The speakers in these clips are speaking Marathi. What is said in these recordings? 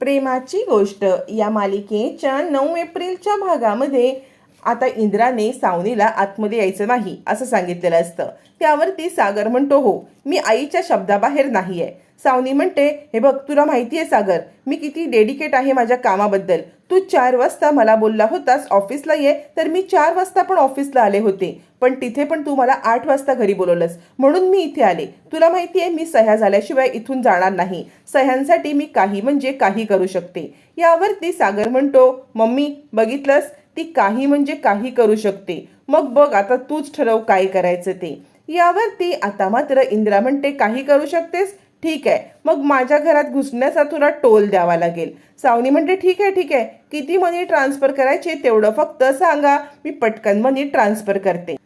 प्रेमाची गोष्ट. या मालिकेच्या नऊ एप्रिलच्या भागामध्ये आता इंद्राने सावनीला आतमध्ये यायचं नाही असं सांगितलेलं असतं. त्यावरती सागर म्हणतो हो मी आईच्या शब्दाबाहेर नाही आहे सावनी म्हणते हे बघ तुला माहिती आहे सागर मी किती डेडिकेट आहे माझ्या कामाबद्दल. तू चार वाजता मला बोलला होतास ऑफिसला ये तर मी चार वाजता पण ऑफिसला आले होते. पण तिथे पण तू मला आठ वाजता घरी बोलवलंस. म्हणून मी इथे आले. तुला माहिती आहे मी सह्या झाल्याशिवाय इथून जाणार नाही. सह्यांसाठी मी काही म्हणजे काही करू शकते. यावरती सागर म्हणतो मम्मी बघितलंस? ती काही म्हणजे काही करू शकते. मग बघ आता तूच ठरव काय करायचं ते. यावरती आता मात्र इंद्रा म्हणते काही करू शकतेस? ठीक आहे. मग माझ्या घरात घुसण्याचा तुला टोल द्यावा लागेल. सावनी म्हणते ठीक आहे ठीक आहे. किती मनी ट्रान्सफर करायचे तेवढं फक्त सांगा. मी पटकन मनी ट्रान्सफर करते.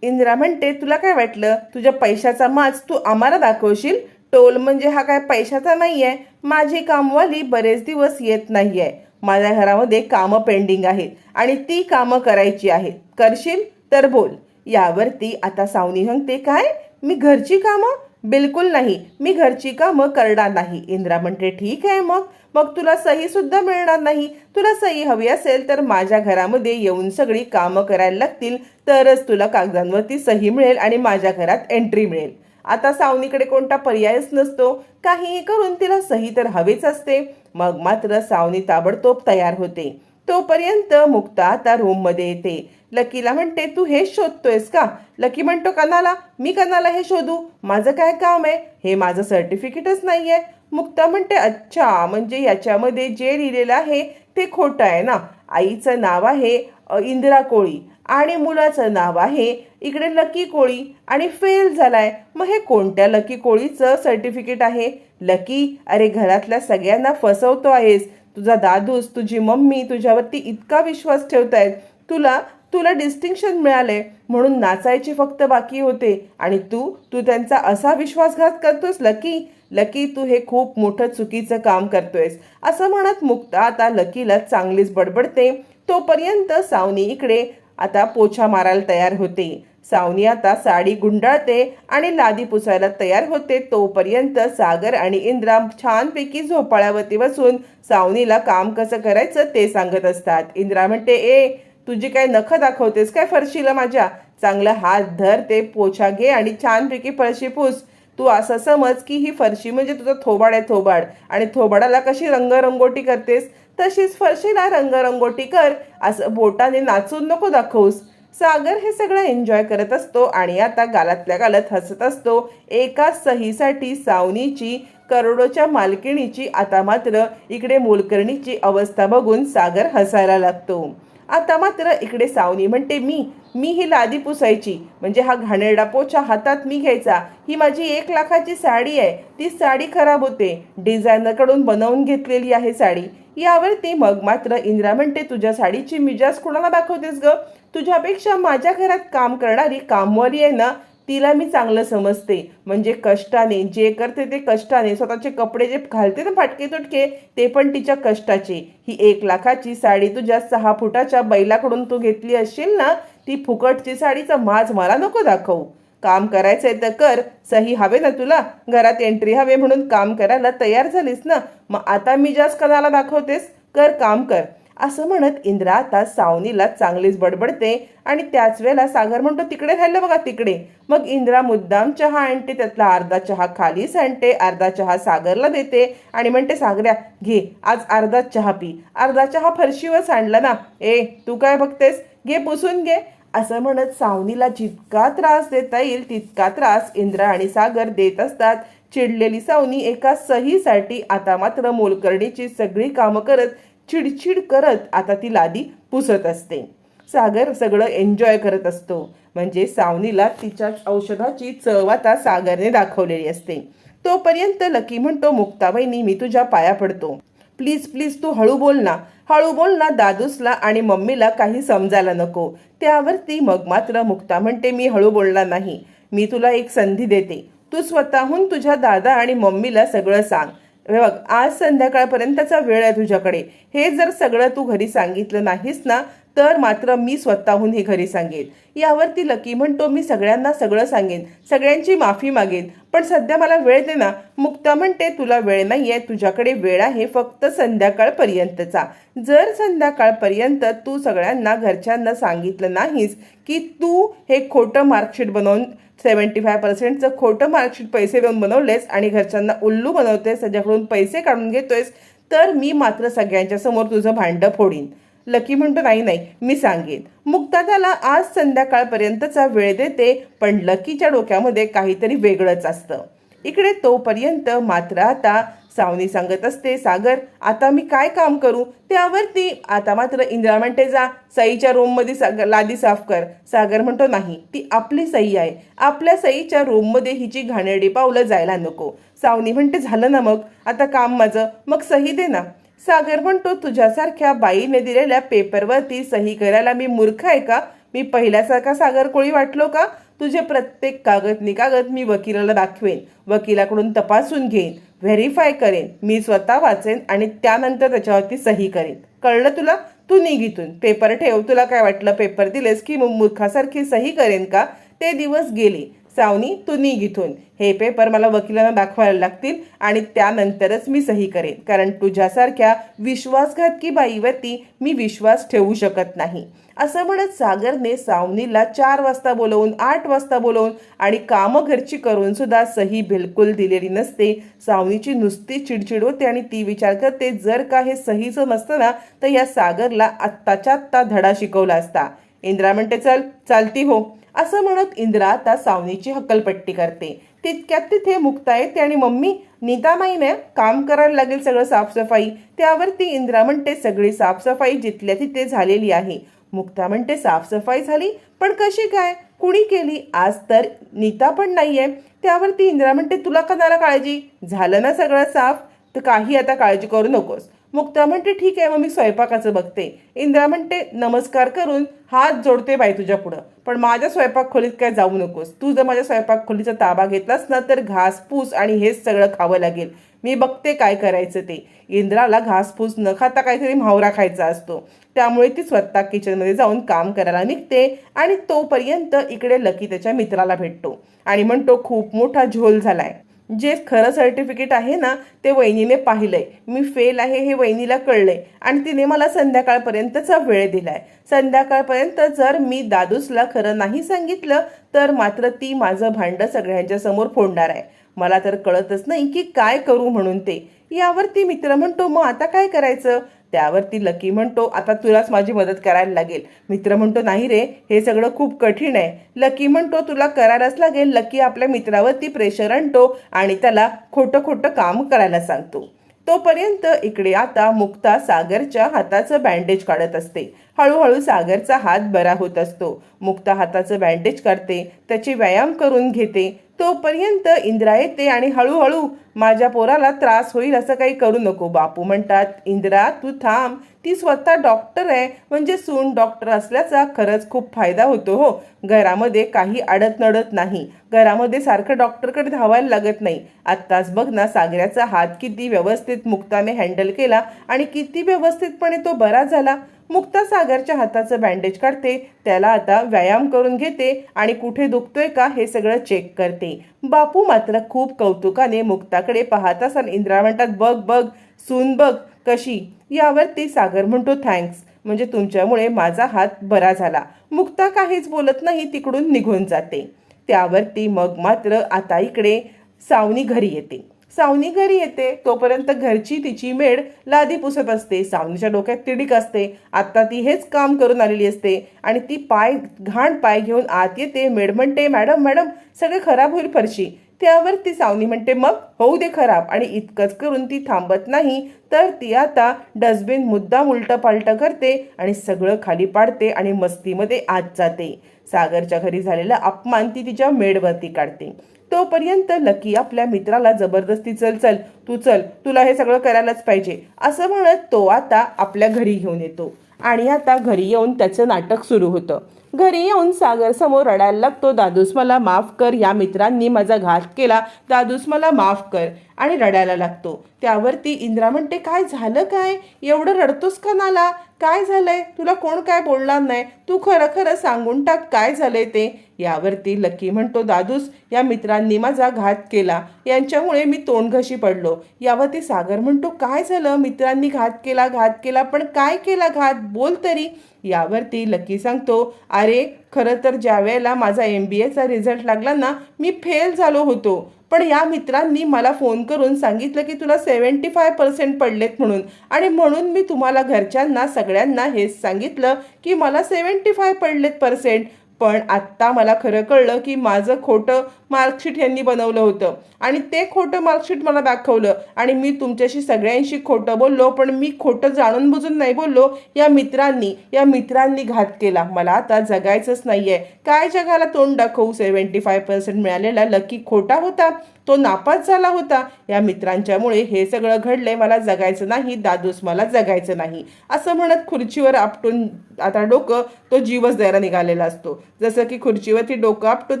इंदिरा म्हणते तुला काय वाटलं? तुझ्या पैशाचा माज तू आम्हाला दाखवशील? टोल म्हणजे हा काय पैशाचा नाही आहे माझी कामवाली बरेच दिवस येत नाही आहे माझ्या घरामध्ये कामं पेंडिंग आहेत आणि ती कामं करायची आहेत. करशील तर बोल. यावरती आता सावनी हंगते काय? मी घरची कामं? बिलकुल नाही. मी घरची कामं करणार नाही. इंद्रा म्हणते ठीक आहे मग. मग तुला सही सुद्धा मिळणार नाही. तुला सही हवी असेल तर माझ्या घरामध्ये येऊन सगळी कामं करायला लागतील. तरच तुला कागदांवरती सही मिळेल आणि माझ्या घरात एंट्री मिळेल. आता सावनीकडे कोणता पर्यायच नसतो. काहीही करून तिला सही तर हवीच असते. मग मात्र सावनी ताबडतोब तयार होते. तोपर्यंत मुक्ता आता रूममध्ये येते. लकीला म्हणते तू हेच शोधतोयस का? लकी म्हणतो कनाला मी कनाला हे शोधू? माझं काय काम आहे? हे माझं सर्टिफिकेटच नाही आहे मुक्ता म्हणते अच्छा म्हणजे याच्यामध्ये जे लिहिलेलं आहे ते खोटं आहे ना. आईचं नाव आहे इंदिरा कोळी. आणि मुलाचं नाव आहे इकडे लकी कोळी. आणि फेल झालाय. मग हे कोणत्या लकी कोळीचं सर्टिफिकेट आहे? लकी अरे घरातल्या सगळ्यांना फसवतो आहेस. तुझा दादूस तुझी मम्मी तुझ्यावरती इतका विश्वास ठेवतायत. तुला तुला डिस्टिंक्शन मिळालंय. म्हणून नाचायचे फक्त बाकी होते. आणि तू तू त्यांचा असा विश्वासघात करतोस लकी? लकी तू हे खूप मोठं चुकीचं काम करतोयस. असं म्हणत मुक्ता आता लकीला चांगलीच बडबडते. तोपर्यंत सावनी इकडे आता पोछा मारायला तयार होते. सावनी आता साडी गुंडाळते आणि लादी पुसायला तयार होते. तोपर्यंत सागर आणि इंद्रा छानपैकी झोपाळ्यावरती बसून सावनीला काम कसं करायचं ते सांगत असतात. इंद्रा म्हणते ए तुझी काय नखं दाखवतेस? काय फरशीला माझ्या? चांगलं हात धर ते पोछा घे आणि छानपैकी फरशी पुस. तू असं समज की ही फरशी म्हणजे तुझं थोबाड आहे थोबाड. आणि थोबाडाला कशी रंगरंगोटी करतेस? तशीच फरशीला रंगरंगोटी कर. असं बोटाने नाचून नको दाखवूस. सागर हे सगळं एन्जॉय करत असतो आणि आता गालातल्या गालात हसत असतो. एका सहीसाठी सावनीची करोडोच्या मालकिणीची आता मात्र इकडे मोलकर्णीची अवस्था बघून सागर हसायला लागतो. आता मात्र इकडे सावनी म्हणते मी मी ही लादी पुसायची. म्हणजे हा घाणेरडा पोछा हातात मी घ्यायचा. ही माझी एक लाखाची साडी आहे. ती साडी खराब होते. डिझायनरकडून बनवून घेतलेली आहे साडी. यावर ती मग मात्र इंदिरा म्हणते तुझ्या साडीची मिजाज कोणाला दाखवतेस ग? तुझ्यापेक्षा माझ्या घरात काम करणारी कामवाली आहे ना? तिला मी चांगलं समजते. म्हणजे कष्टाने जे करते ते कष्टाने. स्वतःचे कपडे जे घालते ना फाटके तुटके ते पण तिच्या कष्टाचे. ही एक लाखाची साडी तुझ्या सहा फुटाच्या बैलाकडून तू घेतली असशील ना ती फुकटची साडीचा माज मला नको दाखवू. काम करायचंय तर कर. सही हवे ना तुला? घरात एंट्री हवे म्हणून काम करायला तयार झालीस ना? मग आता मी जास्त कणाला दाखवतेस कर काम कर. असं म्हणत इंद्रा आता सावनीला चांगलीच बडबडते आणि त्याच वेळेला सागर म्हणतो तिकडे राहिलं बघा तिकडे. मग इंद्रा मुद्दाम चहा आणते त्यातला अर्धा चहा खाली सांडते अर्धा चहा सागरला देते आणि म्हणते सागऱ्या घे आज अर्धा चहा पी. अर्धा चहा फरशीवर सांडला ना. ए तू काय बघतेस? घे पुसून घे. असं म्हणत सावनीला जितका त्रास देता येईल तितका त्रास इंद्रा आणि सागर देत असतात. चिडलेली सावनी एका सहीसाठी आता मात्र मोलकर्णीची सगळी कामं करत चिडचिड करत आता ती लादी पुसत असते. सागर सगळं एन्जॉय करत असतो. म्हणजे सावनीला तिच्याच औषधाची चव आता सागरने दाखवलेली असते. तोपर्यंत लकी म्हणतो मुक्ताबाईनी मी तुझ्या पाया पडतो. प्लीज प्लीज तू हळू बोल ना. हळू बोल ना दादूसला आणि मम्मीला काही समजायला नको. त्यावरती मग मात्र मुक्ता म्हणते मी हळू बोलणार नाही. मी तुला एक संधी देते. तू स्वतःहून तुझ्या दादा आणि मम्मीला सगळं सांग. हे बघ आज संध्याकाळपर्यंतचा वेळ आहे तुझ्याकडे. हे जर सगळं तू घरी सांगितलं नाहीस ना तर मात्र मी स्वतःहून हे घरी सांगेन. यावरती लकी म्हणतो मी सगळ्यांना सगळं सांगेन सगळ्यांची माफी मागेन. पण सध्या मला वेळ दे ना. मुक्ता म्हणते तुला वेळ नाही आहे तुझ्याकडे वेळ आहे फक्त संध्याकाळपर्यंतचा. जर संध्याकाळपर्यंत तू सगळ्यांना घरच्यांना सांगितलं नाहीस की तू हे खोटं मार्कशीट बनवून सेवन्टी फाय पर्सेंटचं खोटं मार्कशीट पैसे देऊन बनवलेस आणि घरच्यांना उल्लू बनवतेस त्याच्याकडून पैसे काढून घेतोयस तर मी मात्र सगळ्यांच्या समोर तुझं भांडं फोडीन. लकी म्हणतो नाही नाही मी सांगेन. मुक्ता त्याला आज संध्याकाळपर्यंतचा वेळ देते पण लकीच्या डोक्यामध्ये काहीतरी वेगळंच असतं. इकडे तोपर्यंत मात्र आता सावनी सांगत असते सागर आता मी काय काम करू? त्यावरती आता मात्र इंदिरा म्हणते जा सईच्या रूममध्ये सागर लादी साफ कर. सागर म्हणतो नाही ती आपली सई आहे. आपल्या सईच्या रूममध्ये हिची घाणेरडी पावलं जायला नको. सावनी म्हणते झालं ना मग? आता काम माझं. मग सही दे ना. सागर म्हणतो तुझ्यासारख्या बाईने दिलेल्या पेपरवरती सही करायला मी मूर्ख आहे का? मी पहिल्यासारखा सागर कोळी वाटलो का? तुझे प्रत्येक कागद निकागद मी वकिलाला दाखवेन. वकिलाकडून तपासून घेईन व्हेरीफाय करेन. मी स्वतः वाचेन आणि त्यानंतर त्याच्यावरती सही करेन. कळलं तुला? तू निघितून. पेपर ठेव. तुला काय वाटलं? पेपर दिलेस की मग मूर्खासारखी सही करेन का? ते दिवस गेले. सावनी तू निघ इथून. हे पेपर मला वकिलांना दाखवायला लागतील आणि त्यानंतरच मी सही करेन. कारण तुझ्यासारख्या विश्वासघातकी बाईवरती मी विश्वास ठेवू शकत नाही. असं म्हणत सागरने सावनीला चार वाजता बोलवून आठ वाजता बोलवून आणि कामं घरची करून सुद्धा सही बिलकुल दिलेली नसते. सावनीची नुसती चिडचिड होते आणि ती विचार करते जर का हे सहीचं नसतं ना तर या सागरला आत्ताच्या आत्ता धडा शिकवला असता. इंद्रा म्हणते चल चालती हो. असं म्हणत इंद्रा आता सावनीची हक्कलपट्टी करते. तितक्यात तिथे मुक्ता येते आणि मम्मी नीतामाईने काम करायला लागेल सगळं साफसफाई. त्यावरती इंद्रा म्हणते सगळी साफसफाई जिथल्या तिथे झालेली आहे. मुक्ता म्हणते साफसफाई झाली पण कशी काय? कुणी केली? आज तर नीता पण नाहीये. त्यावरती इंद्रा म्हणते तुला कदाला काळजी? झालं ना सगळं साफ? तर काही आता काळजी करू नकोस. मुक्ता म्हणते ठीक आहे मग मी स्वयंपाकाचं बघते. इंद्रा म्हणते नमस्कार करून हात जोडते बाई तुझ्या पुढं. पण माझ्या स्वयंपाक खोलीत काय जाऊ नकोस. तू जर माझ्या स्वयंपाक खोलीचा ताबा घेतलास ना तर घासपूस आणि हेच सगळं खावं लागेल. मी बघते काय करायचं ते. इंद्राला घासपूस न खाता काहीतरी म्हावरा खायचा असतो. त्यामुळे ती स्वतः किचनमध्ये जाऊन काम करायला निघते आणि तोपर्यंत इकडे लकी त्याच्या मित्राला भेटतो आणि म्हणतो खूप मोठा झोल झालाय. जे खरं सर्टिफिकेट आहे ना ते वहिनीने पाहिलंय. मी फेल आहे हे वहिनीला कळलंय. आणि तिने मला संध्याकाळपर्यंतचा वेळ दिलाय. संध्याकाळपर्यंत जर मी दादूसला खरं नाही सांगितलं तर मात्र ती माझं भांडं सगळ्यांच्या समोर फोडणार आहे. मला तर कळतच नाही की काय करू म्हणून ते. यावरती मित्र म्हणतो मग आता काय करायचं? त्यावरती लकी म्हणतो आता तुलाच माझी मदत करायला लागेल. मित्र म्हणतो नाही रे हे सगळं खूप कठीण आहे. लकी म्हणतो तुला करायलाच लागेल. लकी आपल्या मित्रावरती प्रेशर आणतो आणि त्याला खोटं खोटं काम करायला सांगतो. तोपर्यंत इकडे आता मुक्ता सागरच्या हाताचं बँडेज काढत असते. हळूहळू सागरचा हात बरा होत असतो. मुक्ता हाताचं बँडेज काढते त्याची व्यायाम करून घेते. तोपर्यंत इंद्रा येते आणि हळूहळू माझ्या पोराला त्रास होईल असं काही करू नको बापू म्हणतात. इंद्रा तू थांब. ती स्वतः डॉक्टर आहे. म्हणजे सून डॉक्टर असल्याचा खरंच खूप फायदा होतो हो. घरामध्ये काही अडत नडत नाही. घरामध्ये सारखं डॉक्टरकडे धावायला लागत नाही. आत्ताच बघ ना सागऱ्याचा हात किती व्यवस्थित मुक्ताने हँडल केला आणि किती व्यवस्थितपणे तो बरा झाला. मुक्ता सागरच्या हाताचं बँडेज काढते त्याला आता व्यायाम करून घेते आणि कुठे दुखतोय का हे सगळं चेक करते. बापू मात्र खूप कौतुकाने मुक्ताकडे पाहत असाल इंदिरा म्हणतात बघ बघ सून बघ कशी. यावरती सागर म्हणतो थँक्स. म्हणजे तुमच्यामुळे माझा हात बरा झाला. मुक्ता काहीच बोलत नाही तिकडून निघून जाते. त्यावरती मग मात्र आता इकडे सावनी घरी येते. सावनी घरी येते तोपर्यंत घरची तिची मेड लादी पुसत असते. सावनीच्या डोक्यात तिडीक असते. आता ती हेच काम करून आलेली असते आणि ती पाय घाण पाय घेऊन आत येते. मेड म्हणते मॅडम मॅडम सगळं खराब होईल फरशी. त्यावर ती सावनी म्हणते मग होऊ दे खराब. आणि इतकंच करून ती थांबत नाही. तर ती आता डस्टबिन मुद्दाम उलटं पालटं करते आणि सगळं खाली पाडते आणि मस्तीमध्ये आत जाते. सागरच्या घरी झालेला अपमान ती तिच्या मेडवरती काढते. तोपर्यंत लकी आपल्या मित्राला जबरदस्ती चल चल तू चल तुला हे सगळं करायलाच पाहिजे. असं म्हणत तो आता आपल्या घरी घेऊन येतो. आणि आता घरी येऊन त्याचं नाटक सुरू होतं. घरी येऊन सागर समोर रडायला लागतो दादूस मला माफ कर या मित्रांनी माझा घात केला. दादूस मला माफ कर. आणि रडायला लागतो. त्यावरती इंद्रा म्हणते काय झालं काय? एवढं रडतोस का नाला? काय झालंय? तुला कोण काय बोलणार नाही? तू खरं खरं सांगून टाक काय झालंय ते. यावरती लकी म्हणतो दादूस या मित्रांनी माझा घात केला. यांच्यामुळे मी तोंडघशी पडलो. यावरती सागर म्हणतो काय झालं? मित्रांनी घात केला घात केला पण काय केला घात? बोल तरी. यावरती लकी सांगतो अरे खरं तर ज्या वेळेला माझा एम बी एचा रिझल्ट लागला ना मी फेल झालो होतो. पण या मित्रांनी मला फोन करून सांगितलं की तुला सेवन्टी फाय पर्सेंट पडलेत म्हणून. आणि म्हणून मी तुम्हाला घरच्यांना सगळ्यांना हेच सांगितलं की मला सेवन्टी फाय पडलेत पर्सेंट पण आत्ता मला खरं कळलं की माझं खोटं मार्कशीट यांनी बनवलं होतं. आणि ते खोटं मार्कशीट मला दाखवलं. आणि मी तुमच्याशी सगळ्यांशी खोटं बोललो पण मी खोटं जाणून बुजून नाही बोललो. या मित्रांनी या मित्रांनी घात केला. मला आता जगायचंच नाही आहे काय जगाला तोंड दाखवू? सेवन्टी फाय पर्सेंट मिळालेला लकी खोटा होता. तो नापास झाला होता. या मित्रांच्यामुळे हे सगळं घडलंय. मला जगायचं नाही. दादूस मला जगायचं नाही. असं म्हणत खुर्चीवर आपटून आता डोकं तो जीवच द्यायला निघालेला असतो. जसं की खुर्चीवरती डोकं आपटून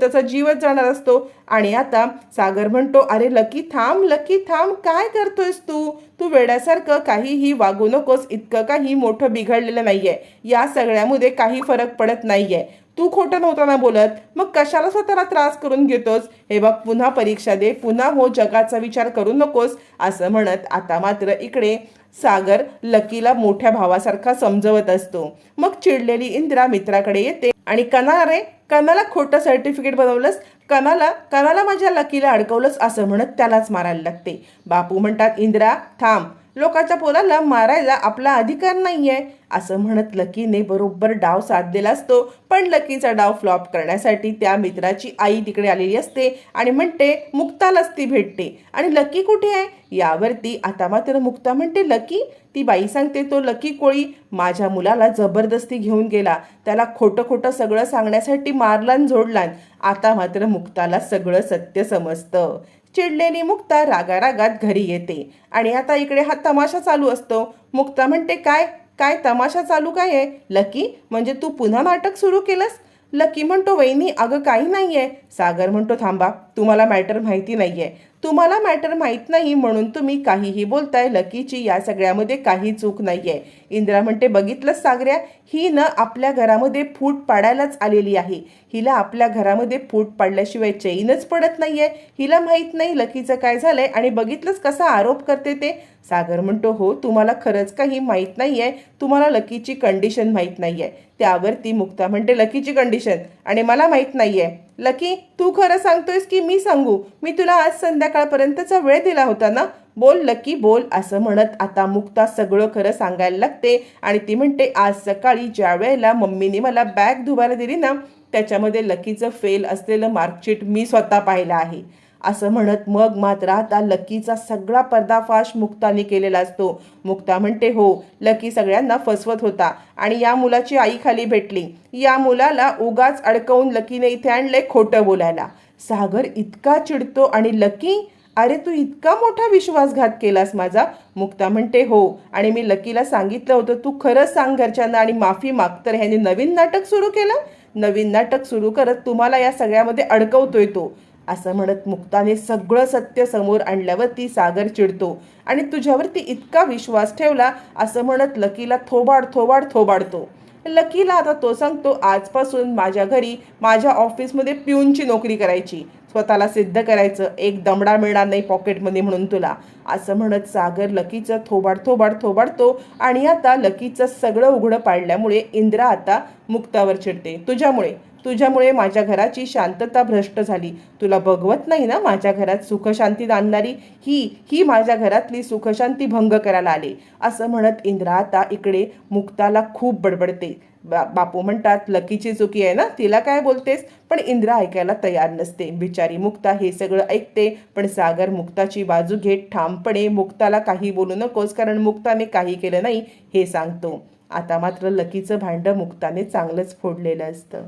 त्याचा जीवच जाणार असतो. आणि आता सागर म्हणतो अरे लकी थांब लकी थांब काय करतोयस तू? तू वेड्यासारखं काहीही वागू नकोस इतकं काही मोठं बिघडलेलं नाहीये. या सगळ्यामध्ये काही फरक पडत नाहीये. तू खोटं नव्हता ना बोलत? मग कशाला स्वतःला त्रास करून घेतोस? हे बघ पुन्हा परीक्षा दे पुन्हा हो जगाचा विचार करू नकोस असं म्हणत आता मात्र इकडे सागर लकीला मोठ्या भावासारखा समजवत असतो. मग चिडलेली इंद्रा मित्राकडे येते. आणि कणा रे कनाला खोटं सर्टिफिकेट बनवलंस कनाला कनाला माझ्या लकीला अडकवलंस असं म्हणत त्यालाच मारायला लागते. बापू म्हणतात इंद्रा थांब. लोकांच्या पोलाला मारायला आपला अधिकार नाहीये. असं म्हणत लकीने बरोबर डाव साधलेला असतो. पण लकीचा डाव फ्लॉप करण्यासाठी त्या मित्राची आई तिकडे आलेली असते आणि म्हणते मुक्तालाच ती भेटते. आणि लकी कुठे आहे? यावरती आता मात्र मुक्ता म्हणते लकी ती बाई सांगते तो लकी कोळी माझ्या मुलाला जबरदस्ती घेऊन गेला. त्याला खोटं खोटं सगळं सांगण्यासाठी मारलान झोडलान. आता मात्र मुक्ताला सगळं सत्य समजतं. चिडलेली मुक्ता रागारागात घरी येते आणि आता इकडे हा तमाशा चालू असतो. मुक्ता म्हणते काय? काय तमाशा चालू काय आहे? लकी म्हणजे तू पुन्हा नाटक सुरू केलंस? लकी म्हणतो वहिनी अगं काही नाही आहे सागर म्हणतो थांबा तुम्हाला मॅटर माहिती नाही आहे तुम्हाला मॅटर माहीत नाही म्हणून तुम्ही काहीही बोलताय लकीची या सगळ्यामध्ये काही चूक नाही आहे इंदिरा म्हणते बघितलंच सागऱ्या ही न आपल्या घरामध्ये फूट पाडायलाच आलेली आहे. हिला आपल्या घरामध्ये फूट पाडल्याशिवाय चैनच पडत नाहीये. हिला माहीत नाही लकीचं काय झालंय आणि बघितलंच कसा आरोप करते ते? सागर म्हणतो हो तुम्हाला खरंच काही माहीत नाहीये. तुम्हाला लकीची कंडिशन माहीत नाहीये. त्यावरती मुक्ता म्हणते लकीची कंडिशन? आणि मला माहीत नाहीये. लकी तू खरं सांगतोयस की मी सांगू? मी तुला आज संध्याकाळपर्यंतचा वेळ दिला होता ना? बोल लकी बोल असं म्हणत आता मुक्ता सगळं खरं सांगायला लागते आणि ती म्हणते आज सकाळी ज्या वेळेला मम्मीने मला बॅग धुवायला दिली ना त्याच्यामध्ये लकीचं फेल असलेलं मार्कशीट मी स्वतः पाहिलं आहे. असं म्हणत मग मात्र आता लकीचा सगळा पर्दाफाश मुक्ताने केलेला असतो. मुक्ता म्हणते हो लकी सगळ्यांना फसवत होता आणि या मुलाची आई खाली भेटली. या मुलाला उगाच अडकवून लकीने इथे आणले खोटं बोलायला. सागर इतका चिडतो आणि लकी अरे तू इतका मोठा विश्वासघात केलास माझा. मुक्ता म्हणते हो. आणि मी लकीला सांगितलं होतं तू खरंच सांग घरच्यांना आणि माफी माग. तर ह्याने नवीन नाटक सुरू केलं. नवीन नाटक सुरू करत तुम्हाला या सगळ्यामध्ये अडकवतोय तो. असं म्हणत मुक्ताने सगळं सत्य समोर आणल्यावर ती सागर चिडतो. आणि तुझ्यावरती इतका विश्वास ठेवला असं म्हणत लकीला थोबाड थोबाड थोबाडतो. लकीला आता तो सांगतो आजपासून माझ्या घरी माझ्या ऑफिसमध्ये पिऊनची नोकरी करायची. स्वतःला सिद्ध करायचं. एक दमडा मिळणार नाही पॉकेटमध्ये म्हणून तुला. असं म्हणत सागर लकीचं थोबाड थोबाड थोबाडतो आणि आता लकीचं सगळं उघडं पाडल्यामुळे इंद्रा आता मुक्तावर चिडते. तुझ्यामुळे. तुझ्यामुळे माझ्या घराची शांतता भ्रष्ट झाली. तुला बघवत नाही ना माझ्या घरात सुखशांती आणणारी? ही ही माझ्या घरातली सुखशांती भंग करायला आली. असं म्हणत इंद्रा आता इकडे मुक्ताला खूप बडबडते. बा बापू म्हणतात लकीची चुकी आहे ना? तिला काय बोलतेस? पण इंद्रा ऐकायला तयार नसते. बिचारी मुक्ता हे सगळं ऐकते पण सागर मुक्ताची बाजू घेत ठामपणे मुक्ताला काही बोलू नकोस कारण मुक्ताने काही केलं नाही हे सांगतो. आता मात्र लकीचं भांडं मुक्ताने चांगलंच फोडलेलं असतं.